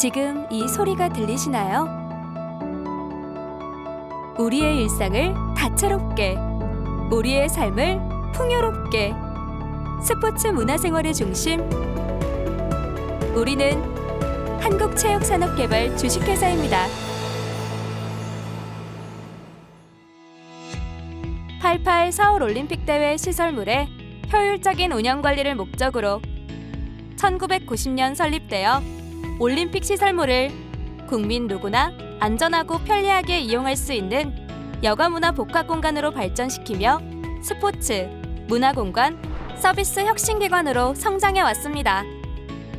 지금 이 소리가 들리시나요? 우리의 일상을 다채롭게, 우리의 삶을 풍요롭게, 스포츠 문화생활의 중심. 우리는 한국체육산업개발 주식회사입니다. 88 서울 올림픽 대회 시설물의 효율적인 운영 관리를 목적으로 1990년 설립되어 올림픽 시설물을 국민 누구나 안전하고 편리하게 이용할 수 있는 여가문화 복합 공간으로 발전시키며 스포츠, 문화공간, 서비스 혁신기관으로 성장해 왔습니다.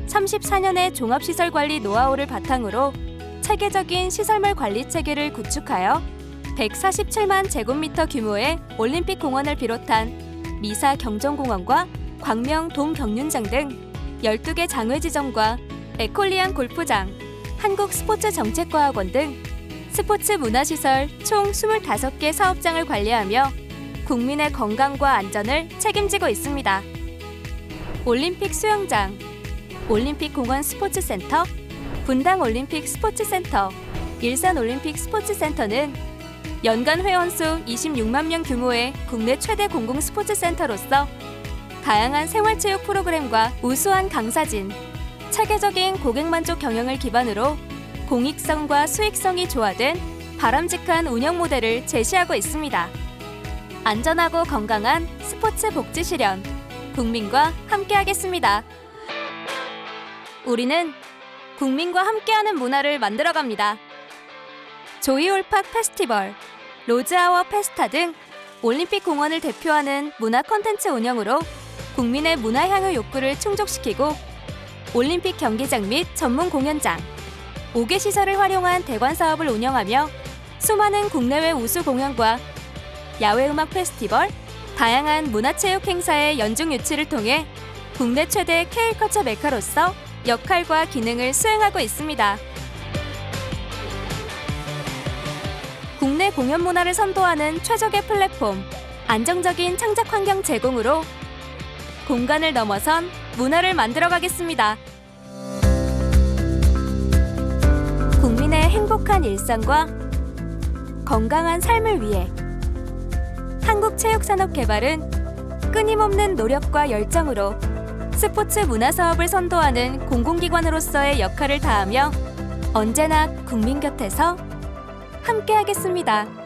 34년의 종합시설 관리 노하우를 바탕으로 체계적인 시설물 관리 체계를 구축하여 147만 제곱미터 규모의 올림픽 공원을 비롯한 미사 경정공원과 광명 동경륜장 등 12개 장외 지점과 에콜리안 골프장, 한국 스포츠 정책과학원 등 스포츠 문화시설 총 25개 사업장을 관리하며 국민의 건강과 안전을 책임지고 있습니다. 올림픽 수영장, 올림픽 공원 스포츠센터, 분당 올림픽 스포츠센터, 일산 올림픽 스포츠센터는 연간 회원 수 26만 명 규모의 국내 최대 공공 스포츠센터로서 다양한 생활체육 프로그램과 우수한 강사진, 체계적인 고객 만족 경영을 기반으로 공익성과 수익성이 조화된 바람직한 운영 모델을 제시하고 있습니다. 안전하고 건강한 스포츠 복지 실현, 국민과 함께하겠습니다. 우리는 국민과 함께하는 문화를 만들어갑니다. 조이올팍 페스티벌, 로즈아워 페스타 등 올림픽 공원을 대표하는 문화 콘텐츠 운영으로 국민의 문화 향유 욕구를 충족시키고 올림픽 경기장 및 전문 공연장, 5개 시설을 활용한 대관 사업을 운영하며 수많은 국내외 우수 공연과 야외 음악 페스티벌, 다양한 문화체육 행사의 연중 유치를 통해 국내 최대 K컬처 메카로서 역할과 기능을 수행하고 있습니다. 국내 공연 문화를 선도하는 최적의 플랫폼, 안정적인 창작 환경 제공으로 공간을 넘어선 문화를 만들어 가겠습니다. 국민의 행복한 일상과 건강한 삶을 위해 한국체육산업개발은 끊임없는 노력과 열정으로 스포츠 문화 사업을 선도하는 공공기관으로서의 역할을 다하며 언제나 국민 곁에서 함께하겠습니다.